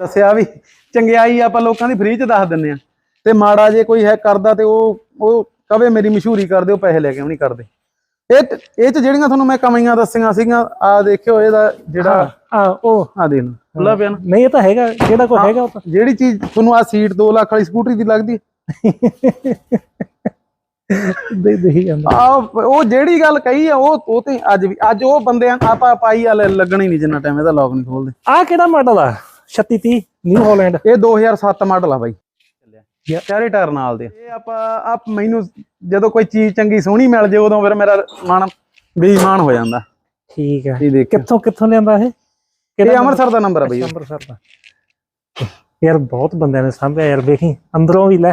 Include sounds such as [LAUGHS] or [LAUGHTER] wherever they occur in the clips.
ਦੱਸਿਆ ਵੀ ਚੰਗਿਆਈ ਆਪਾਂ ਲੋਕਾਂ ਦੀ ਫ੍ਰੀ ਚ ਦੱਸ ਦਿੰਨੇ ਆ ਤੇ ਮਾੜਾ ਜੇ ਕੋਈ ਹੈ ਕਰਦਾ ਤੇ ਉਹ ਉਹ ਕਵੇ ਮੇਰੀ ਮਸ਼ਹੂਰੀ ਕਰ ਦਿਓ ਪੈਸੇ ਲੈ ਕੇ ਵੀ ਨਹੀਂ ਕਰਦੇ। ਇਹ ਇਹ ਚ ਜਿਹੜੀਆਂ ਤੁਹਾਨੂੰ ਮੈਂ ਕਮਾਈਆਂ ਦੱਸੀਆਂ ਸੀਗੀਆਂ ਆ ਦੇਖਿਓ ਇਹਦਾ ਜਿਹੜਾ ਆ ਉਹ। ਆ ਦੇਖ ਲਓ। ਖੁੱਲਾ ਪਿਆ ਨਾ ਨਹੀਂ ਇਹ ਤਾਂ ਹੈਗਾ ਜਿਹੜਾ ਕੋਈ ਹੈਗਾ ਉਹ ਤਾਂ ਜਿਹੜੀ ਚੀਜ਼ ਤੁਹਾਨੂੰ ਆ ਸੀਟ 2 ਲੱਖ ਵਾਲੀ ਸਕੂਟਰੀ ਦੀ ਲੱਗਦੀ। ਦੇ ਦੇ ਹੀ ਜਾਂਦਾ। ਆ ਉਹ ਜਿਹੜੀ ਗੱਲ ਕਹੀ ਆ ਉਹ ਉਹ ਤੇ ਅੱਜ ਵੀ ਅੱਜ ਉਹ ਬੰਦਿਆਂ ਆਪਾਂ ਪਾਈ ਵਾਲੇ ਲੱਗਣੀ ਨਹੀਂ ਜਿੰਨਾ ਟਾਈਮ ਇਹਦਾ ਲੌਕ ਨਹੀਂ ਖੋਲਦੇ। ਆ ਕਿਹੜਾ ਮਾਡਲ ਆ? 3630 ਨਿਊ ਹਾਲੈਂਡ। ਇਹ 2007 ਮਾਡਲ ਆ ਬਾਈ। ਚਾਰੇ ਟਾਇਰ ਨਾਲ ਦੇ। ਇਹ ਆਪਾਂ ਆਪ ਮੈਨੂੰ ਜਦੋਂ ਕੋਈ ਚੀਜ਼ ਚੰਗੀ ਸੋਹਣੀ ਮਿਲ ਜੇ ਉਦੋਂ ਫਿਰ ਮੇਰਾ ਮਨ ਬੇਈਮਾਨ ਹੋ ਜਾਂਦਾ। ਠੀਕ ਹੈ ਇਹ ਕਿੱਥੋਂ ਕਿੱਥੋਂ ਲਿਆਂਦਾ ਇਹ? ਇਹ ਅੰਮ੍ਰਿਤਸਰ ਦਾ ਨੰਬਰ ਆ ਬਈ। ਅੰਮ੍ਰਿਤਸਰ ਦਾ। ਯਾਰ ਬਹੁਤ ਬੰਦਿਆਂ ਨੇ ਸਾਂਭਿਆ ਯਾਰ ਵੇਖੀ ਅੰਦਰੋਂ ਵੀ ਲੈ।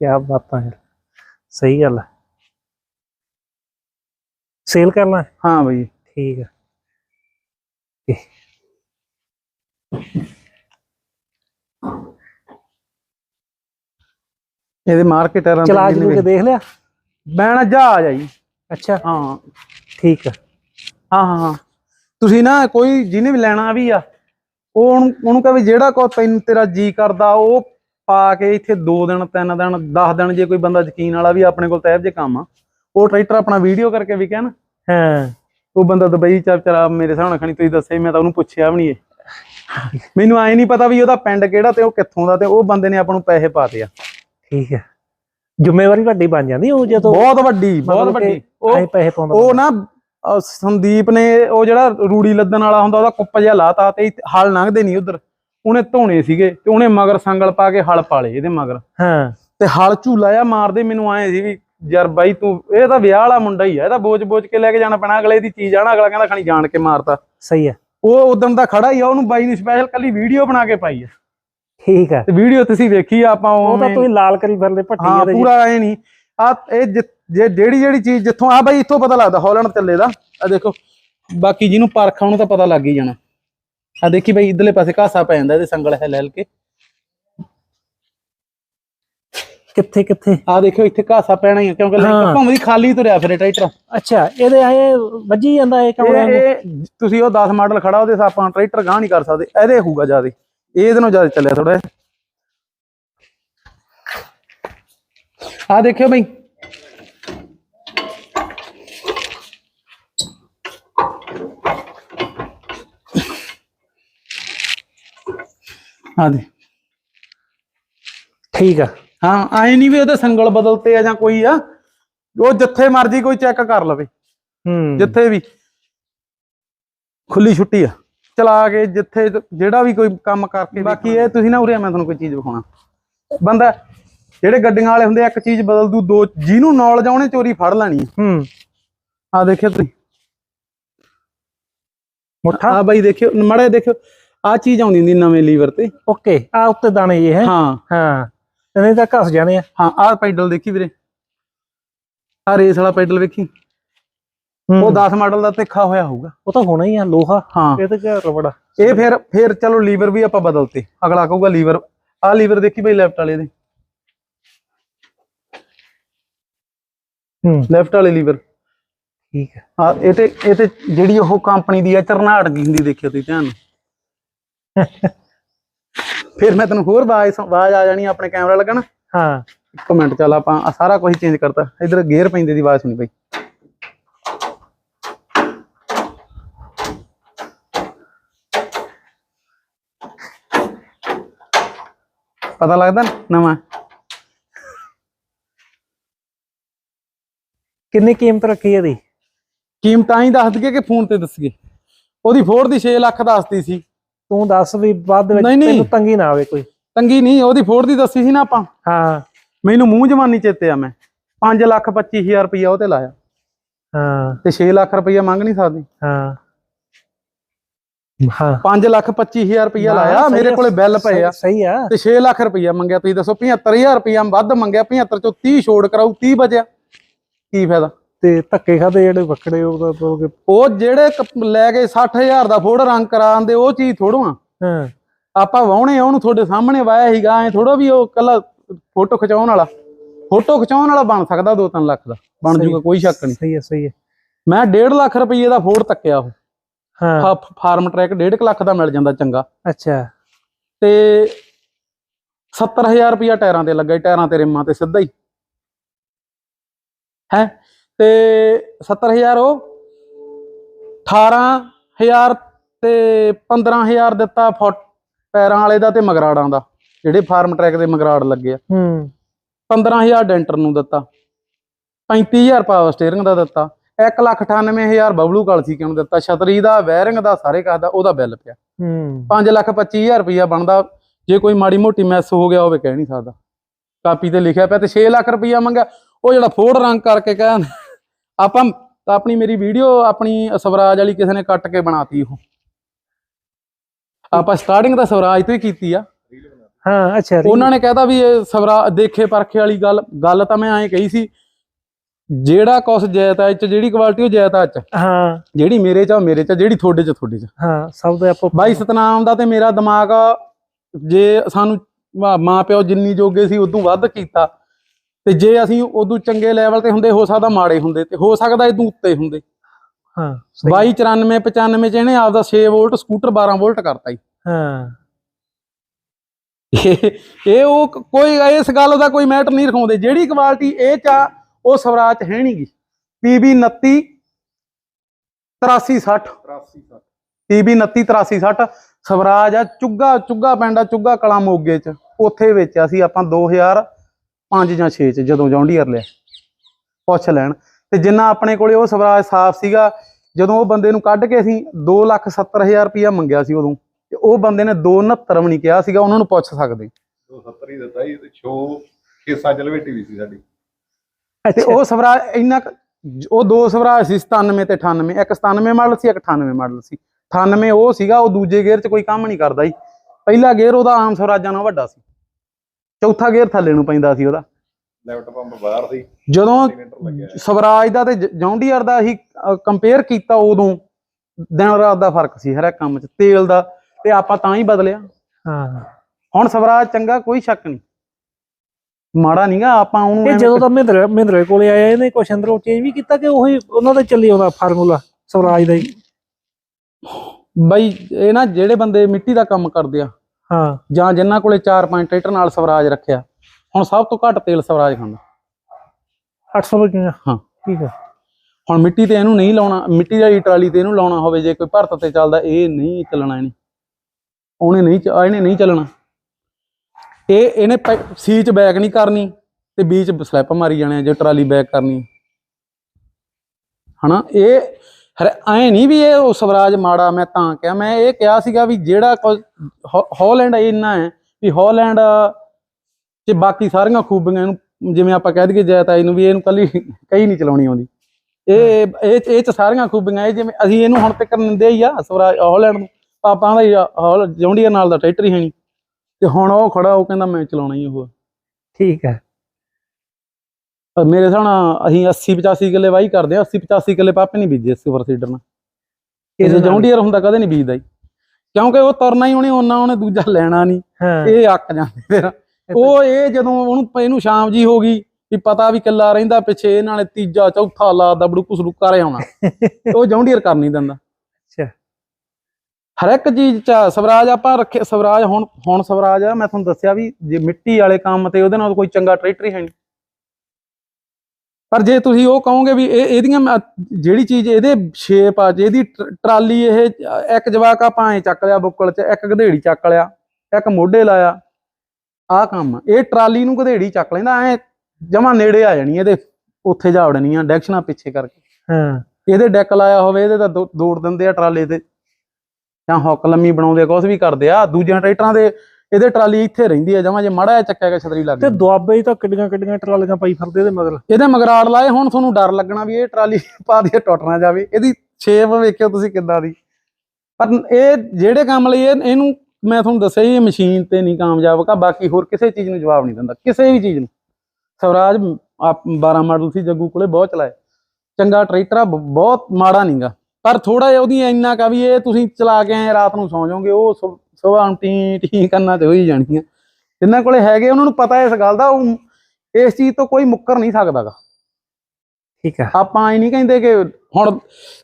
ਕੀ ਬਾਤਾਂ ਯਾਰ। ਸਹੀ ਗੱਲ ਹੈ ਸੇਲ ਕਰਨਾ? ਹੈ? ਹਾਂ ਬਈ। ਠੀਕ ਹੈ ਇਹਦੇ ਮਾਰਕੀਟ ਤੇ ਚਲਾ ਜੂ ਕੇ ਦੇਖ ਲਿਆ? ਮੈਂ ਨਾ ਜਹਾਜ਼ ਆ ਜੀ। ਅੱਛਾ। ਹਾਂ। ਠੀਕ ਹੈ ਹਾਂ ਹਾਂ ਹਾਂ। ਤੁਸੀਂ ਨਾ ਕੋਈ ਜਿਹਨੇ ਵੀ ਲੈਣਾ ਵੀ ਆ ਉਹ ਉਹਨੂੰ ਕਹੇ ਵੀ ਜਿਹੜਾ ਕੋ ਤੈਨੂੰ ਤੇਰਾ ਜੀ ਕਰਦਾ ਉਹ ਪਾ ਕੇ ਇੱਥੇ 2 ਦਿਨ 3 ਦਿਨ 10 ਦਿਨ ਜੇ ਕੋਈ ਬੰਦਾ ਯਕੀਨ ਵਾਲਾ ਵੀ ਆਪਣੇ ਕੋਲ ਤੈਬ ਜੇ ਕੰਮ ਆ ਉਹ ਟਰੈਕਟਰ ਆਪਣਾ ਵੀਡੀਓ ਕਰਕੇ ਵੀ ਕਹਿਣ। ਹਾਂ। ਉਹ ਬੰਦਾ ਦੁਬਈ ਚ ਵਿਚਾਰਾ ਮੇਰੇ ਨਾਲ ਖਣੀ ਤੁਸੀਂ ਦੱਸੇ ਮੈਂ ਤਾਂ ਉਹਨੂੰ ਪੁੱਛਿਆ ਵੀ ਨਹੀਂ ਇਹ। ਮੈਨੂੰ ਐ ਨਹੀਂ ਪਤਾ ਵੀ ਉਹਦਾ ਪਿੰਡ ਕਿਹੜਾ ਤੇ ਉਹ ਕਿੱਥੋਂ ਦਾ ਤੇ ਉਹ ਬੰਦੇ ਨੇ ਆਪਾਂ ਨੂੰ ਪੈਸੇ ਪਾਤੇ ਆ। ਠੀਕ ਹੈ। ਜ਼ਿੰਮੇਵਾਰੀ ਵੱਡੀ ਬਣ ਜਾਂਦੀ ਉਹ ਜਦੋਂ ਬਹੁਤ ਵੱਡੀ ਬਹੁਤ ਵੱਡੀ। ਉਹ ਪੈਸੇ ਪਾਉਂਦਾ ਉਹ ਨਾ ਸੰਦੀਪ ਨੇ ਉਹ ਜਿਹੜਾ ਰੂੜੀ ਲੱਦਣ ਵਾਲਾ ਹੁੰਦਾ ਉਹਦਾ ਕੁੱਪ ਜਿਹਾ ਲਾਤਾ ਤੇ ਹਲ ਲੰਘਦੇ ਨਹੀਂ ਉਧਰ। ਉਹਨੇ ਧੋਣੇ ਸੀਗੇ ਤੇ ਉਹਨੇ ਮਗਰ ਸੰਗਲ ਪਾ ਕੇ ਹਲ ਪਾਲੇ ਇਹਦੇ ਮਗਰ। ਹਾਂ। ਤੇ ਹਲ ਝੂਲਾ ਜਿਹਾ ਮਾਰਦੇ ਮੈਨੂੰ ਆਏ ਸੀ ਵੀ ਯਾਰ ਬਾਈ ਤੂੰ ਇਹ ਤਾਂ ਵਿਆਹ ਵਾਲਾ ਮੁੰਡਾ ਹੀ ਆ ਇਹ ਤਾਂ ਬੋਝ-ਬੋਝ ਕੇ ਲੈ ਕੇ ਜਾਣਾ ਪੈਣਾ ਅਗਲੇ ਦੀ ਚੀਜ਼ ਆਣਾ ਅਗਲਾ ਕਹਿੰਦਾ ਖਣੀ ਜਾਣ ਕੇ ਮਾਰਤਾ। ਸਹੀ ਹੈ। ਉਹ ਉਦੋਂ ਦਾ ਖੜਾ ਹੀ ਆ ਉਹਨੂੰ ਬਾਈ ਨੇ ਸਪੈਸ਼ਲ ਕੱਲੀ ਵੀਡੀਓ ਬਣਾ ਕੇ ਪਾਈ ਆ। ਠੀਕ ਹੈ ਤੇ ਵੀਡੀਓ ਤੁਸੀਂ ਵੇਖੀ ਆ ਆਪਾਂ ਉਹ ਤਾਂ ਤੁਸੀਂ ਲਾਲ ਕਰੀ ਫਿਰਦੇ ਭੱਟੀ ਇਹਦੇ ਪੂਰਾ ਐ ਨਹੀਂ। ਆ ਇਹ ਜਿ- ਜਿਹੜੀ ਜਿਹੜੀ ਚੀਜ਼ ਜਿੱਥੋਂ ਆ ਬਾਈ ਇੱਥੋਂ ਪਤਾ ਲੱਗਦਾ ਹਾਲੈਂਡ ਚੱਲੇ ਦਾ। ਆ ਦੇਖੋ ਬਾਕੀ ਜਿਹਨੂੰ ਪਰਖਾਂ ਉਹਨੂੰ ਤਾਂ ਪਤਾ ਲੱਗ ਹੀ ਜਾਣਾ। ਆ ਦੇਖੀ ਬਾਈ ਇਧਰਲੇ ਪਾਸੇ ਘਾਸਾ ਪੈ ਜਾਂਦਾ ਇਹਦੇ ਸੰਗਲ ਹੈ ਲੈ ਕੇ। ਕਿੱਥੇ ਕਿੱਥੇ? ਆ ਦੇਖੋ ਇੱਥੇ ਘਾਸਾ ਪੈਣਾ ਹੀ ਆ, ਕਿਉਂਕਿ ਹਾਂ। ਘੁੰਮਦੀ ਖਾਲੀ ਤੁਰਿਆ ਫਿਰੇ ਟਰੈਕਟਰ। ਅੱਛਾ ਇਹਦੇ ਆਏ ਵੱਜੀ ਜਾਂਦਾ ਇਹ ਕਮਰੇ ਇਹ ਇਹ ਤੁਸੀਂ ਉਹ 10 ਮਾਡਲ ਖੜਾ ਉਹਦੇ ਆਪਾਂ ਟਰੈਕਟਰ ਗਾਹ ਨਹੀਂ ਕਰ ਸਕਦੇ ਇਹਦੇ ਹੋਊਗਾ ਜ਼ਿਆਦਾ। ਇਹ ਇਹਦੇ ਨਾਲੋਂ ਜ਼ਿਆਦਾ ਚੱਲਿਆ ਥੋੜਾ ਆ ਦੇਖਿਓ ਬਈ। ਆ ਦੇ ਠੀਕ ਆ। ਹਾਂ ਆਏ ਨਹੀਂ ਵੀ ਉਹਦੇ ਸੰਗਲ ਬਦਲਤੇ ਆ ਜਾਂ ਕੋਈ ਆ ਉਹ ਜਿੱਥੇ ਮਰਜ਼ੀ ਕੋਈ ਚੈੱਕ ਕਰ ਲਵੇ। ਹੂੰ। ਜਿੱਥੇ ਵੀ ਖੁੱਲੀ ਛੁੱਟੀ ਆ। ਚਲਾ ਕੇ ਜਿੱਥੇ ਜਿਹੜਾ ਵੀ ਕੋਈ ਕੰਮ ਕਰਕੇ ਬਾਕੀ ਇਹ ਤੁਸੀਂ ਨਾ ਉਰੇ ਮੈਂ ਤੁਹਾਨੂੰ ਕੋਈ ਚੀਜ਼ ਵਿਖਾਉਣਾ। ਬੰਦਾ ਜਿਹੜੇ ਗੱਡੀਆਂ ਵਾਲੇ ਹੁੰਦੇ ਇੱਕ ਚੀਜ਼ ਬਦਲ ਦੂ ਦੋ ਜਿਹਨੂੰ ਨੌਲੇਜ ਆਉਣੇ ਚੋਰੀ ਫੜ ਲੈਣੀ ਹੂੰ। ਆ ਦੇਖਿਓ ਤੁਸੀਂ। ਮੁੱਠਾ। ਆ ਬਾਈ ਦੇਖਿਓ ਮੜੇ ਦੇਖਿਓ ਆ ਚੀਜ਼ ਆਉਂਦੀ ਹੁੰਦੀ ਨਵੇਂ ਲੀਵਰ ਤੇ। ਓਕੇ ਆ ਉੱਤੇ ਦਾਣੇ ਇਹ ਹੈ। ਹਾਂ। ਹਾਂ। ਨਹੀਂ ਤਾਂ ਘਸ ਜਾਣੇ ਆ। ਹਾਂ ਆਹ ਪੈਡਲ ਦੇਖੀ ਵੀਰੇ। ਆ ਰੇਸ ਵਾਲਾ ਪੈਡਲ ਵੇਖੀ। ਉਹ 10 ਮਾਡਲ ਦਾ ਤਿੱਖਾ ਹੋਇਆ ਹੋਊਗਾ। ਉਹ ਤਾਂ ਹੋਣਾ ਹੀ ਆ ਲੋਹਾ। ਹਾਂ। ਇਹ ਤਾਂ ਕਿਆ ਰਬੜਾ। ਇਹ ਫਿਰ ਫਿਰ ਚਲੋ ਲੀਵਰ ਵੀ ਆਪਾਂ ਬਦਲਤੇ। ਅਗਲਾ ਕਹੂਗਾ ਲੀਵਰ। ਆਹ ਲੀਵਰ ਦੇਖੀ ਬਈ ਲੈਫਟ ਵਾਲੇ ਦੇ। ਹੂੰ। ਲੈਫਟ ਵਾਲੇ ਲੀਵਰ। ਠੀਕ ਹੈ। ਆ ਇਹ ਤੇ ਇਹ ਤੇ ਜਿਹੜੀ ਉਹ ਕੰਪਨੀ ਦੀ ਆ ਚਰਨਾਟ ਦੀ ਹੁੰਦੀ ਦੇਖਿਓ ਤੁਸੀਂ ਧਿਆਨ ਨਾਲ। [LAUGHS] ਫਿਰ ਮੈਂ ਤੈਨੂੰ ਹੋਰ ਆਵਾਜ਼ ਆਵਾਜ਼ ਆ ਜਾਣੀ ਆਪਣੇ ਕੈਮਰਾ ਲੱਗਣਾ ਹਾਂ। ਇੱਕ ਮਿੰਟ ਚੱਲ ਆਪਾਂ ਆਹ ਸਾਰਾ ਕੁਝ ਚੇਂਜ ਕਰਤਾ। ਇਧਰ ਗੇਅਰ ਪੈਂਦੇ ਦੀ ਆਵਾਜ਼ ਸੁਣੀ ਬਈ। ਪਤਾ ਲੱਗਦਾ ਨਾ? ਨਵਾਂ? ਕਿੰਨੀ ਕੀਮਤ ਰੱਖੀ ਇਹਦੀ? ਕੀਮਤਾਂ ਹੀ ਦੱਸ ਦਈਏ ਕਿ ਫੋਨ ਤੇ ਦੱਸੀਏ। ਉਹਦੀ ਫੋਰ ਦੀ 6 ਲੱਖ ਦੱਸਦੀ ਸੀ। ਤੂੰ ਦੱਸ ਵੀ ਬਾਅਦ ਵਿੱਚ ਨਹੀਂ, ਨਹੀਂ। ਤੈਨੂੰ ਤੰਗੀ ਨਾ ਆਵੇ ਕੋਈ। ਤੰਗੀ ਨਹੀਂ ਉਹਦੀ ਫੋਰ ਦੀ ਦੱਸੀ ਸੀ ਨਾ ਆਪਾਂ। ਹਾਂ। ਮੈਨੂੰ ਮੂੰਹ ਜਵਾਨੀ ਚੇਤੇ ਆ ਮੈਂ। 5 ਲੱਖ 25000 ਰੁਪਇਆ ਉਹ ਤੇ ਲਾਇਆ। ਹਾਂ। ਤੇ 6 ਲੱਖ ਰੁਪਇਆ ਮੰਗ ਨਹੀਂ ਸਕਦੀ। ਹਾਂ। ਹਾਂ। 5 ਲੱਖ 25000 ਰੁਪਇਆ ਲਾਇਆ ਸਹੀ ਮੇਰੇ ਆ, ਕੋਲੇ ਬਿੱਲ ਪਏ ਆ। ਸਹੀ ਆ। ਤੇ 6 ਲੱਖ ਰੁਪਇਆ ਮੰਗਿਆ ਤੁਸੀਂ ਦੱਸੋ 75000 ਰੁਪਇਆ ਵੱਧ ਮੰਗਿਆ 75 ਚੋਂ 30 ਛੋੜ ਕਰਾਉ 30 ਬਚਿਆ। ਕੀ ਫਾਇਦਾ? ਤੇ ਧੱਕੇ ਖਾਦੇ ਜਿਹੜੇ ਵੱਖੜੇ ਉਹ ਤਾਂ ਉਹ ਜਿਹੜੇ ਕ- ਲੈ ਕੇ 60000 ਦਾ ਫੋੜ ਰੰਗ ਕਰਾਉਂਦੇ ਉਹ ਚੀਜ਼ ਥੋੜੋ ਆ। ਹਾਂ। ਆਪਾਂ ਵਾਉਣੇ ਆ ਉਹਨੂੰ ਤੁਹਾਡੇ ਸਾਹਮਣੇ ਵਾਇਆ ਸੀਗਾ ਐ ਥੋੜਾ ਵੀ ਉਹ ਕੱਲਾ ਫੋਟੋ ਖਿਚਾਉਣ ਵਾਲਾ। ਫੋਟੋ ਖਿਚਾਉਣ ਵਾਲਾ ਬਣ ਸਕਦਾ 2-3 ਲੱਖ ਦਾ। ਬਣ ਸਹੀ। ਜੂਗਾ ਕੋਈ ਸ਼ੱਕ ਨਹੀਂ। ਸਹੀ ਹੈ ਸਹੀ ਹੈ। ਮੈਂ 1.5 ਲੱਖ ਰੁਪਏ ਦਾ ਫੋੜ ਤੱਕਿਆ ਉਹ। ਹਾਂ। ਫਾ- ਫਾਰਮ ਟਰੈਕ 1.5 ਲੱਖ ਦਾ ਮਿਲ ਜਾਂਦਾ ਚੰਗਾ। ਅੱਛਾ। ਤੇ 70000 ਰੁਪਇਆ ਟਾਇਰਾਂ ਤੇ ਲੱਗਾ ਟਾਇਰਾਂ ਤੇ ਰਿਮਾਂ ਤੇ ਸਿੱਧਾ ਹੀ ਹੈ? ਤੇ 70000 ਉਹ 18000 ਤੇ 15000 ਦਿੱਤਾ ਫੁੱਟ ਪੈਰਾਂ ਵਾਲੇ ਦਾ ਤੇ ਮਗਰਾੜਾਂ ਦਾ ਜਿਹੜੇ ਫਾਰਮ ਟਰੈਕ ਦੇ ਮਗਰਾੜ ਲੱਗੇ ਆ। ਹੂੰ। 15000 ਡੈਂਟਰ ਨੂੰ ਦਿੱਤਾ 35000 ਪਾਵਰ ਸਟੀਅਰਿੰਗ ਦਾ ਦਿੱਤਾ 198000 ਬਬਲੂ ਕਲਸੀ ਕਿਉਂ ਦਿੱਤਾ ਛਤਰੀ ਦਾ ਵਾਇਰਿੰਗ ਦਾ ਸਾਰੇ ਕਾਸ ਦਾ ਉਹਦਾ ਬਿੱਲ ਪਿਆ। ਹੂੰ। 525000 ਰੁਪਇਆ ਬਣਦਾ ਜੇ ਕੋਈ ਮਾੜੀ ਮੋਟੀ ਮੈਸ ਹੋ ਗਿਆ ਹੋਵੇ ਕਹਿ ਨਹੀਂ ਸਕਦਾ। ਕਾਪੀ ਤੇ ਲਿਖਿਆ ਪਿਆ ਤੇ 6 ਲੱਖ ਰੁਪਇਆ ਮੰਗਿਆ ਉਹ ਜਿਹੜਾ ਫੋੜ ਰੰਗ ਕਰਕੇ ਕਹਿੰਦੇ ਆਪਾਂ ਆਪਣੀ ਮੇਰੀ ਵੀਡੀਓ ਆਪਣੀ ਸਵਰਾਜ ਵਾਲੀ ਕਿਸੇ ਨੇ ਕੱਟ ਕੇ ਬਣਾਤੀ ਉਹ। ਆਪਾਂ ਸਟਾਰਟਿੰਗ ਤਾਂ ਸਵਰਾਜ ਤੋਂ ਹੀ ਕੀਤੀ ਆ। ਹਾਂ ਅੱਛਾ ਉਹਨਾਂ ਨੇ ਕਹਿਤਾ ਵੀ ਇਹ ਸਵਰਾ ਦੇਖੇ ਪਰਖੇ ਵਾਲੀ ਗੱਲ ਗੱਲ ਤਾਂ ਮੈਂ ਐਂ ਕਹੀ ਸੀ ਜਿਹੜਾ ਕੁਛ ਜਾਇਦਾਦ ਚ ਜਿਹੜੀ ਕੁਆਲਿਟੀ ਉਹ ਜਾਇਦਾਦ ਚ। ਹਾਂ। ਜਿਹੜੀ ਮੇਰੇ ਚ ਆ ਉਹ ਮੇਰੇ ਚ ਜਿਹੜੀ ਤੁਹਾਡੇ ਚ ਤੁਹਾਡੇ ਚ ਹਾਂ ਸਭ ਦਾ ਆਪੋ ਬਾਈ ਸਤਨਾਮ ਦਾ ਤੇ ਮੇਰਾ ਦਿਮਾਗ ਜੇ ਸਾਨੂੰ ਮਾਂ ਪਿਓ ਜਿੰਨੀ ਜੋਗੇ ਸੀ ਉਦੋਂ ਵੱਧ ਕੀਤਾ। ਤੇ ਜੇ ਅਸੀਂ ਉਦੋਂ ਚੰਗੇ ਲੈਵਲ ਤੇ ਹੁੰਦੇ ਹੋ ਸਕਦਾ ਮਾੜੇ ਹੁੰਦੇ ਤੇ ਹੋ ਸਕਦਾ ਇਦੋਂ ਉੱਤੇ ਹੁੰਦੇ। ਹਾਂ ਸਹੀ। 22 94 95 ਚ ਇਹਨੇ ਆਪਦਾ 6 ਵੋਲਟ ਸਕੂਟਰ 12 ਵੋਲਟ ਕਰਤਾ ਜੀ। ਹਾਂ। ਇਹ ਉਹ ਕੋਈ ਇਸ ਗੱਲ ਦਾ ਕੋਈ ਮੈਟਰ ਨਹੀਂ ਰਖਾਉਂਦੇ। ਜਿਹੜੀ ਕੁਆਲਿਟੀ ਇਹ ਚ ਆ ਉਹ ਸਵਰਾਜ ਚ ਹੈ ਨਹੀਂਗੀ PB 29 83 60 PB 29 83 60 ਸਵਰਾਜ ਆ ਚੁੱਗਾ ਚੁੱਗਾ ਪਿੰਡ ਆ ਚੁੱਗਾ ਕਲਾ ਮੋਗੇ ਚ। ਉੱਥੇ ਵੇਚਿਆ ਸੀ ਆਪਾਂ 2005 ਜਾਂ 6 ਚ ਜਦੋਂ ਜੌਂਡੀਅਰ ਲਿਆ। ਪੁੱਛ ਲੈਣ। ਤੇ ਜਿੰਨਾ ਆਪਣੇ ਕੋਲੇ ਉਹ ਸਵਰਾਜ ਸਾਫ਼ ਸੀਗਾ ਜਦੋਂ ਉਹ ਬੰਦੇ ਨੂੰ ਕੱਢ ਕੇ ਅਸੀਂ 270000 ਰੁਪਇਆ ਮੰਗਿਆ ਸੀ ਉਦੋਂ ਤੇ ਉਹ ਬੰਦੇ ਨੇ 269 ਵੀ ਨਹੀਂ ਕਿਹਾ ਸੀਗਾ ਉਹਨਾਂ ਨੂੰ ਪੁੱਛ ਸਕਦੇ। 270 ਹੀ ਦਿੱਤਾ ਜੀ ਤੇ ਸ਼ੋ ਕੇਸਾਂ ਚ ਲਵੇਟੀ ਵੀ ਸੀ ਸਾਡੀ। ਤੇ ਉਹ ਸਵਰਾਜ ਇੰਨਾ ਉਹ ਦੋ ਸਵਰਾਜ ਸੀ 97 ਤੇ 98 ਇੱਕ 97 ਮਾਡਲ ਸੀ ਇੱਕ 98 ਮਾਡਲ ਸੀ। 98 ਉਹ ਸੀਗਾ ਉਹ ਦੂਜੇ ਗੇਅਰ 'ਚ ਕੋਈ ਕੰਮ ਨਹੀਂ ਕਰਦਾ ਸੀ। ਪਹਿਲਾ ਗੇਅਰ ਉਹਦਾ ਆਮ ਸਵਰਾਜਾਂ ਨਾਲੋਂ ਵੱਡਾ ਸੀ। ਚੌਥਾ ਗੇਅਰ ਥੱਲੇ ਨੂੰ ਪੈਂਦਾ ਸੀ ਉਹਦਾ। ਲੈਫਟ ਪੰਪ ਬਾਹਰ ਸੀ। ਜਦੋਂ ਸਵਰਾਜ ਦਾ ਤੇ ਜੌਂਡੀਅਰ ਦਾ ਅਸੀਂ ਕੰਪੇਅਰ ਕੀਤਾ ਉਦੋਂ ਦਿਨ ਰਾਤ ਦਾ ਫ਼ਰਕ ਸੀ ਹਰ ਇੱਕ ਕੰਮ 'ਚ ਤੇਲ ਦਾ ਤੇ ਆਪਾਂ ਤਾਂ ਹੀ ਬਦਲਿਆ। ਹਾਂ। ਹੁਣ ਸਵਰਾਜ ਚੰਗਾ ਕੋਈ ਸ਼ੱਕ ਨਹੀਂ। ਮਾੜਾ ਨਹੀਂਗਾ ਆਪਾਂ ਉਹਨੂੰ ਇਹ ਜਦੋਂ ਦਾ ਮਹਿੰਦਰ ਮਹਿੰਦਰੇ ਕੋਲੇ ਆਇਆ ਇਹਨੇ ਕੁਛ ਅੰਦਰੋਂ ਚੇਂਜ ਵੀ ਕੀਤਾ ਕਿ ਉਹੀ ਉਹਨਾਂ ਦਾ ਚੱਲੀ ਆਉਂਦਾ ਫਾਰਮੂਲਾ ਸਵਰਾਜ ਦਾ ਹੀ? ਬਈ ਇਹ ਨਾ ਜਿਹੜੇ ਬੰਦੇ ਮਿੱਟੀ ਦਾ ਕੰਮ ਕਰਦੇ ਆ ਹਾਂ। ਜਾਂ ਜਿਨ੍ਹਾਂ ਕੋਲੇ 4-5 ਟਰੈਕਟਰ ਨਾਲ ਸਵਰਾਜ ਰੱਖਿਆ ਹੁਣ ਸਭ ਤੋਂ ਘੱਟ ਤੇਲ ਸਵਰਾਜ ਖਾਂਦਾ। 800 ਰੁਪਏ ਹਾਂ। ਠੀਕ ਹੈ। ਹੁਣ ਮਿੱਟੀ ਤੇ ਇਹਨੂੰ ਨਹੀਂ ਲਾਉਣਾ ਮਿੱਟੀ ਵਾਲੀ ਟਰਾਲੀ ਤੇ ਇਹਨੂੰ ਲਾਉਣਾ ਹੋਵੇ ਜੇ ਕੋਈ ਭਰਤ ਤੇ ਚੱਲਦਾ ਇਹ ਨਹੀਂ ਚੱਲਣਾ ਇਹਨੇ। ਉਹਨੇ ਨਹੀਂ ਇਹਨੇ ਨਹੀਂ ਚੱਲਣਾ। ਇਹ ਇਹਨੇ ਸੀ ਚ ਬੈਕ ਨਹੀਂ ਕਰਨੀ ਤੇ ਬੀ ਚ ਸਲੈਪ ਮਾਰੀ ਜਾਣੇ ਜੇ ਟਰਾਲੀ ਬੈਕ ਕਰਨੀ। ਹਨਾ? ਇਹ ਹਰ, ਐ ਨਹੀਂ ਵੀ ਇਹ ਉਹ ਸਵਰਾਜ ਮਾੜਾ, ਮੈਂ ਤਾਂ ਕਿਹਾ, ਮੈਂ ਇਹ ਕਿਹਾ ਸੀਗਾ ਵੀ ਜਿਹੜਾ ਕੁਝ ਹਾਲੈਂਡ ਇੰਨਾ ਹੈ ਵੀ ਹਾਲੈਂਡ ਤੇ ਬਾਕੀ ਸਾਰੀਆਂ ਖੂਬੀਆਂ ਇਹਨੂੰ, ਜਿਵੇਂ ਆਪਾਂ ਕਹਿ ਦਈਏ ਜੈਤਾਈ ਨੂੰ ਵੀ ਇਹਨੂੰ ਕੱਲੀ ਕਈ ਨਹੀਂ ਚਲਾਉਣੀ ਆਉਂਦੀ। ਇਹ ਇਹ ਇਹ ਚ ਸਾਰੀਆਂ ਖੂਬੀਆਂ ਇਹ ਜਿਵੇਂ ਅਸੀਂ ਇਹਨੂੰ ਹੁਣ ਤੱਕ ਨਿੰਦੇ ਹੀ ਆ ਸਵਰਾਜ, ਹਾਲੈਂਡ ਨੂੰ, ਪਾਪਾਂ ਦਾ ਹੀ ਹਾਲ ਜੌਂਡੀਅਰ ਨਾਲ ਦਾ ਟਰੈਕਟਰ ਹੀ ਹੈ ਨਹੀਂ। ਤੇ ਹੁਣ ਉਹ ਖੜਾ, ਉਹ ਕਹਿੰਦਾ ਮੈਂ ਚਲਾਉਣਾ ਹੀ ਉਹ। ਠੀਕ ਹੈ ਮੇਰੇ ਹਿਸਾਬ ਨਾਲ ਅਸੀਂ 80 85 ਕਿੱਲੇ ਵਾਹੀ ਕਰਦੇ ਆ 80 85 ਕਿੱਲੇ ਪਾਪੇ ਨਹੀਂ ਬੀਜੇ ਸੁਪਰ ਸੀਡਰ ਨਾਲ। ਇਹ ਜੌਂਡੀਅਰ ਹੁੰਦਾ ਕਦੇ ਨਹੀਂ ਬੀਜਦਾ ਕਿਉਂਕਿ ਉਹ ਤੁਰਨਾ ਹੀ ਉਹਨੇ ਉਹਨਾਂ ਉਹਨੇ ਦੂਜਾ ਲੈਣਾ ਨਹੀਂ। ਇਹ ਅੱਕ ਜਾਂਦੇ ਫਿਰ ਉਹ ਇਹ ਜਦੋਂ ਉਹਨੂੰ ਇਹਨੂੰ ਸ਼ਾਮ ਜੀ ਹੋ ਗਈ ਵੀ ਪਤਾ ਵੀ ਕੱਲਾ ਰਹਿੰਦਾ ਪਿੱਛੇ ਇਹ ਨਾਲੇ ਤੀਜਾ ਚੌਥਾ ਲਾ ਦਬੜੂ ਕੁਸੜੂ ਕਰ ਆਉਣਾ। [LAUGHS] ਉਹ ਜੌਂਡੀਅਰ ਕਰ ਨਹੀਂ ਦਿੰਦਾ। ਅੱਛਾ। ਹਰ ਇੱਕ ਚੀਜ਼ ਚ ਸਵਰਾਜ ਆਪਾਂ ਰੱਖੇ ਸਵਰਾਜ ਹੁਣ ਹੁਣ ਸਵਰਾਜ ਆ ਮੈਂ ਤੁਹਾਨੂੰ ਦੱਸਿਆ ਵੀ ਜੇ ਮਿੱਟੀ ਵਾਲੇ ਕੰਮ ਤੇ ਉਹਦੇ ਨਾਲ ਕੋਈ ਚੰਗਾ ਟਰੈਕਟਰ ਹੀ ਹੈ ਨਹੀਂ। ਪਰ ਜੇ ਤੁਸੀਂ ਉਹ ਕਹੋਗੇ ਵੀ ਇਹ ਇਹਦੀਆਂ ਜਿਹੜੀ ਚੀਜ਼ ਇਹਦੇ ਸ਼ੇਪ ਆ ਜਿਹਦੀ ਟਰ- ਟਰਾਲੀ ਇਹ ਇੱਕ ਜਵਾਕ ਆਪਾਂ ਐ ਚੱਕ ਲਿਆ ਬੁੱਕਲ ਚ ਇੱਕ ਗਧੇੜੀ ਚੱਕ ਲਿਆ ਇੱਕ ਮੋਢੇ ਲਾਇਆ ਆਹ ਕੰਮ ਆ। ਇਹ ਟਰਾਲੀ ਨੂੰ ਗਧੇੜੀ ਚੱਕ ਲੈਂਦਾ ਐ ਜਮਾ ਨੇੜੇ ਆ ਜਾਣੀ ਇਹਦੇ ਉੱਥੇ ਜਾ ਵੜਨੀਆਂ ਡੈਕਸ਼ਨਾਂ ਪਿੱਛੇ ਕਰਕੇ। ਹਾਂ। ਇਹਦੇ ਡੈਕ ਲਾਇਆ ਹੋਵੇ ਇਹਦੇ ਤਾਂ ਦੌੜ ਦਿੰਦੇ ਆ ਟਰਾਲੇ ਤੇ। ਜਾਂ ਹੁੱਕ ਲੰਮੀ ਬਣਾਉਂਦੇ ਆ ਕੁਛ ਵੀ ਕਰਦੇ ਆ ਦੂਜਿਆਂ ਟਰੈਕਟਰਾਂ ਦੇ ਇਹਦੇ ਟਰਾਲੀ ਇੱਥੇ ਰਹਿੰਦੀ ਆ ਜਮਾ ਜੇ ਮਾੜਾ ਜਿਹਾ ਚੱਕਿਆ ਗਿਆ ਛਤਰੀ ਲੱਗ ਤੇ ਜਾਂਦੀ। ਦੁਆਬੇ ਹੀ ਤਾਂ ਕਿੱਡੀਆਂ ਕਿੱਡੀਆਂ ਟਰਾਲੀਆਂ ਪਾਈ ਫਿਰਦੇ ਇਹਦੇ ਮਗਰ। ਇਹਦੇ ਮਗਰਾੜ ਲਾਏ ਹੁਣ ਤੁਹਾਨੂੰ ਡਰ ਲੱਗਣਾ ਵੀ ਇਹ ਟਰਾਲੀ [LAUGHS] ਪਾ ਦੀ ਟੁੱਟ ਨਾ ਜਾਵੇ। ਇਹਦੀ ਸ਼ੇਪ ਵੇਖਿਓ ਤੁਸੀਂ ਕਿੱਦਾਂ ਦੀ। ਪਰ ਇਹ ਜਿਹੜੇ ਕੰਮ ਲਈ ਇਹ ਇਹਨੂੰ ਮੈਂ ਤੁਹਾਨੂੰ ਦੱਸਿਆ ਹੀ ਇਹ ਮਸ਼ੀਨ ਤੇ ਨਹੀਂ ਕਾਮਯਾਬ ਕਾ ਬਾਕੀ ਹੋਰ ਕਿਸੇ ਚੀਜ਼ ਨੂੰ ਜਵਾਬ ਨਹੀਂ ਦਿੰਦਾ। ਕਿਸੇ ਵੀ ਚੀਜ਼ ਨੂੰ। ਸਵਰਾਜ ਆਪ 12 ਮਾਡਲ ਸੀ ਜੱਗੂ ਕੋਲੇ ਬਹੁਤ ਚਲਾਏ ਚੰਗਾ ਟਰੈਕਟਰ ਆ ਬ- ਬਹੁਤ ਮਾੜਾ ਨਹੀਂਗਾ ਪਰ ਥੋੜਾ ਜਿਹਾ ਉਹਦੀ ਇੰਨਾ ਕਾ ਵੀ ਇਹ ਤੁਸੀਂ ਚਲਾ ਕੇ ਆਏ ਰਾਤ ਨੂੰ ਸੌਂ ਜਾਓਗੇ ਉਹ ਸਵੇਰ ਨੂੰ ਟੀ ਟੀ ਕੰਨਾਂ ਤੇ ਹੋਈ ਜਾਣੀਆਂ ਜਿਨ੍ਹਾਂ ਕੋਲੇ ਹੈਗੇ ਉਹਨਾਂ ਨੂੰ ਪਤਾ ਇਸ ਗੱਲ ਦਾ ਉਹ ਇਸ ਚੀਜ਼ ਤੋਂ ਕੋਈ ਮੁੱਕਰ ਨਹੀਂ ਸਕਦਾਗਾ। ਠੀਕ ਆ। ਆਪਾਂ ਇਹ ਨਹੀਂ ਕਹਿੰਦੇ ਕਿ ਹੁਣ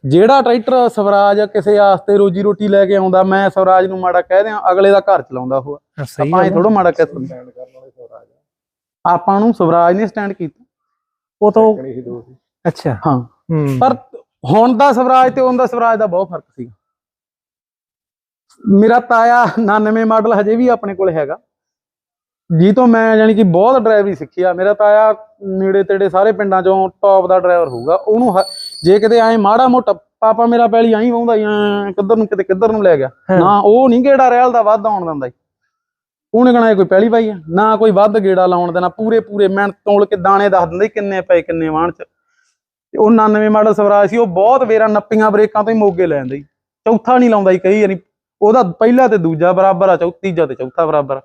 ਜਿਹੜਾ ਟਰੈਕਟਰ ਸਵਰਾਜ ਕਿਸੇ ਆਸਤੇ ਰੋਜੀ ਰੋਟੀ ਲੈ ਕੇ ਆਉਂਦਾ ਮੈਂ ਸਵਰਾਜ ਨੂੰ ਮਾੜਾ ਕਹਿ ਦਿਆਂ ਅਗਲੇ ਦਾ ਘਰ ਚਲਾਉਂਦਾ ਉਹ। ਆਪਾਂ ਇਹ। ਥੋੜਾ ਮਾੜਾ ਕਹਿ ਸਕਦੇ। ਸਟੈਂਡ ਕਰਨ ਵਾਲੇ ਸਵਰਾਜ ਆਪਾਂ ਨੂੰ ਸਵਰਾਜ ਨੇ ਸਟੈਂਡ ਕੀਤਾ। ਉਹ ਤਾਂ ਅੱਛਾ। ਹਾਂ। ਪਰ ਹੁਣ ਦਾ ਸਵਰਾਜ ਤੇ ਦਾ ਸਵਰਾਜ ਦਾ ਬਹੁਤ ਫ਼ਰਕ ਸੀ ਮੇਰਾ ਤਾਇਆ 99 ਮਾਡਲ ਹਜੇ ਵੀ ਆਪਣੇ ਕੋਲ ਹੈਗਾ। ਜੀ ਤੋਂ ਮੈਂ ਯਾਨੀ ਕਿ ਬਹੁਤ ਡਰਾਈਵਰੀ ਸਿੱਖੀ ਆ। ਮੇਰਾ ਤਾਇਆ ਨੇੜੇ ਤੇੜੇ ਸਾਰੇ ਪਿੰਡਾਂ ਚੋਂ ਟੌਪ ਦਾ ਡਰਾਈਵਰ ਹੋਊਗਾ। ਉਹਨੂੰ ਜੇ ਕਿਤੇ ਐ ਮਾੜਾ ਮੋਟਾ ਪਾਪਾ ਮੇਰਾ ਪੈਲੀ ਐਂ ਵਾਉਂਦਾ ਐ ਕਿੱਧਰ ਨੂੰ ਕਿਤੇ ਕਿੱਧਰ ਨੂੰ ਲੈ ਗਿਆ। ਨਾ ਉਹ ਨਹੀਂ ਗੇੜਾ ਰੈਲ ਦਾ ਵੱਧ ਆਉਣ ਦਿੰਦਾ। ਉਹਨੇ ਕਹਣਾ ਕੋਈ ਪਹਿਲੀ ਪਾਈ ਆ? ਨਾ ਕੋਈ ਵੱਧ ਗੇੜਾ ਲਾਉਣ ਦੇਣਾ। ਪੂਰੇ ਪੂਰੇ ਮੈਂ ਤੋਲ ਕੇ ਦਾਣੇ ਦੱਸ ਦਿੰਦੇ ਕਿੰਨੇ ਪਏ ਕਿੰਨੇ ਵਾਹਣ ਚ। ਤੇ ਉਹ 99 ਮਾਡਲ ਸਵਰਾਜ ਸੀ ਉਹ ਬਹੁਤ ਵੇਰਾ ਨੱਪੀਆਂ ਬ੍ਰੇਕਾਂ ਤੋਂ ਹੀ ਮੋਗੇ ਲੈ ਜਾਂਦਾ ਚੌਥਾ ਨਹੀਂ ਲਾਉਂਦਾ ਕਈ ਯਾਨੀ ਉਹਦਾ ਪਹਿਲਾ ਤੇ ਦੂਜਾ ਬਰਾਬਰ ਆ ਚੌਥੀ ਤੀਜਾ ਤੇ ਚੌਥਾ ਬਰਾਬਰ ਆ।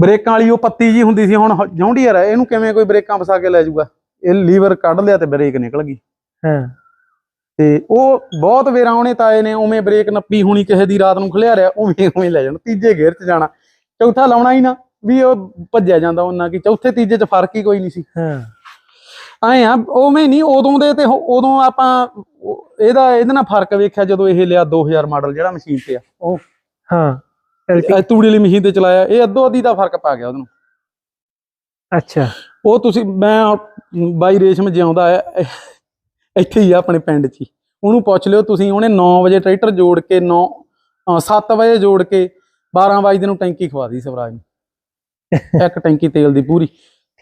ਬ੍ਰੇਕਾਂ ਵਾਲੀ ਉਹ ਪੱਤੀ ਜੀ ਹੁੰਦੀ ਸੀ ਹੁਣ ਜੌਂਡੀਅਰ ਆ ਇਹਨੂੰ ਕਿਵੇਂ ਕੋਈ ਬ੍ਰੇਕਾਂ ਫਸਾ ਕੇ ਲੈ ਜਾਊਗਾ? ਇਹ ਲੀਵਰ ਕੱਢ ਲਿਆ ਤੇ ਬ੍ਰੇਕ ਨਿਕਲ ਗਈ। ਹਾਂ। ਤੇ ਉਹ ਬਹੁਤ ਵੇਰਾ ਉਹਨੇ ਤਾਏ ਨੇ ਉਵੇਂ ਬ੍ਰੇਕ ਨੱਪੀ ਹੋਣੀ ਕਿਸੇ ਦੀ ਰਾਤ ਨੂੰ ਖਲਿਆ ਰਿਹਾ ਉਵੇਂ ਉਵੇਂ ਲੈ ਜਾਣਾ ਤੀਜੇ ਗੇਅਰ 'ਚ ਜਾਣਾ। ਚੌਥਾ ਲਾਉਣਾ ਹੀ ਨਾ ਵੀ ਉਹ ਭੱਜਿਆ ਜਾਂਦਾ ਉਹਨਾਂ ਕੀ ਚੌਥੇ ਤੀਜੇ 'ਚ ਫ਼ਰਕ ਹੀ ਕੋਈ ਨਹੀਂ ਸੀ। ਹਾਂ। ਐ ਆ ਉਵੇਂ ਨਹੀਂ ਉਦੋਂ ਦੇ ਤੇ ਉਦੋਂ ਆਪਾਂ ਇਹਦਾ ਇਹਦੇ ਨਾਲ ਫ਼ਰਕ ਵੇਖਿਆ ਜਦੋਂ ਇਹ ਲਿਆ 2000 ਮਾਡਲ ਜਿਹੜਾ ਮਸ਼ੀਨ ਤੇ ਆ। ਉਹ ਹਾਂ ਤੂੜੀ ਵਾਲੀ ਮਸ਼ੀਨ ਤੇ ਚਲਾਇਆ ਇਹ ਅੱਧੋ ਅੱਧੀ ਦਾ ਫ਼ਰਕ ਪਾ ਗਿਆ ਉਹਨੂੰ ਅੱਛਾ। ਉਹ ਤੁਸੀਂ ਮੈਂ ਬਾਈ ਰੇਸ਼ਮ ਜਿਉਂਦਾ ਹੈ ਇੱਥੇ ਹੀ ਆ ਆਪਣੇ ਪਿੰਡ 'ਚ ਹੀ। ਉਹਨੂੰ ਪੁੱਛ ਲਿਓ ਤੁਸੀਂ ਉਹਨੇ 9 ਵਜੇ ਟਰੈਕਟਰ ਜੋੜ ਕੇ 9 7 ਵਜੇ ਜੋੜ ਕੇ 12 ਵਜੇ ਨੂੰ ਟੈਂਕੀ ਖਵਾ ਦੀ ਸਵਰਾਜ ਨੂੰ। [LAUGHS] ਇੱਕ ਟੈਂਕੀ ਤੇਲ ਦੀ ਪੂਰੀ।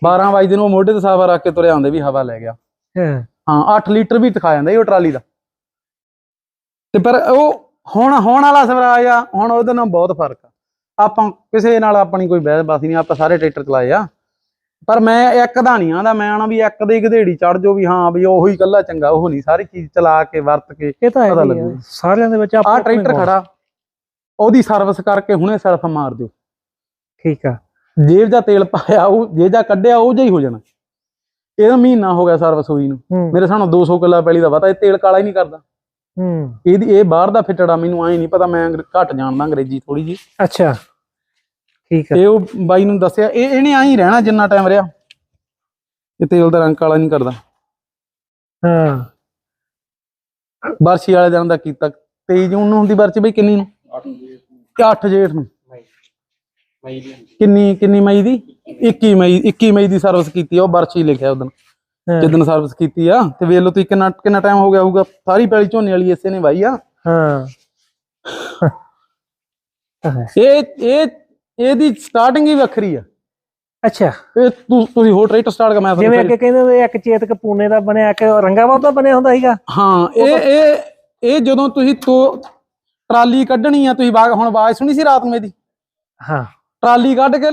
12 ਵਜੇ ਨੂੰ ਉਹ ਮੋਢੇ ਤੇ ਸਾਵਾ ਰੱਖ ਕੇ ਤੁਰਿਆ ਆਉਂਦੇ ਵੀ ਹਵਾ ਲੈ ਗਿਆ। ਹਾਂ। ਹਾਂ 8 ਲੀਟਰ ਵੀ ਦਿਖਾ ਜਾਂਦਾ ਉਹ ਟਰਾਲੀ ਦਾ। ਤੇ ਪਰ ਉਹ ਹੁਣ ਹੁਣ ਵਾਲਾ ਸਵਰਾਜ ਆ ਹੁਣ ਉਹਦੇ ਨਾਲ ਬਹੁਤ ਫ਼ਰਕ ਆ। ਆਪਾਂ ਕਿਸੇ ਨਾਲ ਆਪਣੀ ਕੋਈ ਬਹਿਸਬਾਜ਼ੀ ਨਹੀਂ ਆਪਾਂ ਸਾਰੇ ਟਰੈਕਟਰ ਚਲਾਏ ਆ। ਪਰ ਮੈਂ ਇੱਕ ਦਾ ਨਹੀਂ ਆਂਦਾ ਮੈਂ ਆਣਾ ਵੀ ਇੱਕ ਦੇ ਗਧੇੜੀ ਚੜ ਜੋ ਵੀ ਹਾਂ ਵੀ ਉਹੀ ਇਕੱਲਾ ਚੰਗਾ ਉਹ ਨਹੀਂ। ਸਾਰੀ ਚੀਜ਼ ਚਲਾ ਕੇ ਵਰਤ ਕੇ ਇਹ ਤਾਂ ਪਤਾ। ਲੱਗੂ। ਸਾਰਿਆਂ ਦੇ ਵਿੱਚ ਆਪੋ-ਆਪਣੇ ਟਰੈਕਟਰ। ਖੜਾ। ਉਹਦੀ ਸਰਵਿਸ ਕਰਕੇ ਹੁਣੇ ਸੈਲਫ ਮਾਰ ਦਿਓ। ਠੀਕ ਆ। ਜੇਬ ਦਾ ਤੇਲ ਪਾਇਆ ਉਹ ਜੇ ਜਾ ਕੱਢਿਆ ਉਹ ਜਿਹਾ ਹੀ ਹੋ ਜਾਣਾ। ਇਹਦਾ ਮਹੀਨਾ ਹੋ ਗਿਆ ਸਰਵਿਸ ਹੋਈ ਨੂੰ। ਹੂੰ। ਮੇਰੇ ਸਾਹਮਣੇ 200 ਕਿੱਲਾ ਪੈਲੀ ਦਾ ਪਤਾ ਇਹ ਤੇਲ ਕਾਲਾ ਹੀ ਨਹੀਂ ਕਰਦਾ। ਹੂੰ। ਇਹਦੀ ਇਹ ਬਾਹਰ ਦਾ ਫਿੱਟੜ ਮੈਨੂੰ ਐ ਨਹੀਂ ਪਤਾ ਮੈਂ ਘੱਟ ਜਾਣਦਾ ਅੰਗਰੇਜ਼ੀ ਥੋੜੀ ਜੀ ਅੱਛਾ। ਠੀਕ ਆ। ਤੇ ਉਹ ਬਾਈ ਨੂੰ ਦੱਸਿਆ ਇਹ ਇਹਨੇ ਐਂ ਹੀ ਰਹਿਣਾ ਜਿੰਨਾ ਟਾਈਮ ਰਿਹਾ। ਇਹ ਤੇਲ ਦਾ ਰੰਗ ਕਾਲਾ ਨਹੀਂ ਕਰਦਾ। ਹਾਂ। ਬਰਸ਼ੀ ਵਾਲੇ ਦਿਨ ਦਾ ਕੀਤਾ 23 ਜੂਨ ਨੂੰ ਹੁੰਦੀ ਬਰਸ਼ੀ ਬਈ ਕਿੰਨੀ ਨੂੰ? 8 8 ਜੇਠ ਨੂੰ। ਦੀ ਕਿੰਨੀ ਕਿੰਨੀ ਮਈ ਦੀ? 21 ਮਈ 21 ਮਈ ਦੀ ਸਰਵਿਸ ਕੀਤੀ ਆ ਉਹ ਬਰਸ਼ੀ ਲਿਖਿਆ ਉਦੋਂ ਹਾਂ, ਜਿੱਦਣ ਸਰਵਿਸ ਕੀਤੀ ਆ ਤੇ ਵੇਖ ਲਓ ਤੁਸੀਂ ਕਿੰਨਾ ਕਿੰਨਾ ਟਾਈਮ ਹੋ ਗਿਆ ਹੋਊਗਾ। ਸਾਰੀ ਪੈਲੀ ਝੋਨੇ ਵਾਲੀ ਇਸੇ ਨੇ ਵਾਈ ਆ। ਹਾਂ। ਇਹ ਇਹ ਇਹਦੀ ਸਟਾਰਟਿੰਗ ਹੀ ਵੱਖਰੀ ਆ। ਅੱਛਾ। ਇਹ ਤੁਸੀਂ ਹੋਰ ਟਰੈਕਟਰ ਸਟਾਰਟ ਕਰ ਮੈਂ ਜਿਵੇਂ ਅੱਗੇ ਕਹਿੰਦੇ ਹੁੰਦੇ ਇੱਕ ਚੇਤਕ ਪੂਨੇ ਦਾ ਬਣਿਆ ਕਿ ਰੰਗਾਬਾਦ ਦਾ ਬਣਿਆ ਹੁੰਦਾ ਸੀਗਾ। ਹਾਂ ਇਹ ਇਹ ਇਹ ਜਦੋਂ ਤੁਸੀਂ ਤੋ ਟਰਾਲੀ ਕੱਢਣੀ ਆ ਤੁਸੀਂ ਬਾਗ ਹੁਣ ਆਵਾਜ਼ ਸੁਣੀ ਸੀ ਰਾਤ ਨੂੰ ਇਹਦੀ? ਹਾਂ। ਟਰਾਲੀ ਕੱਢ ਕੇ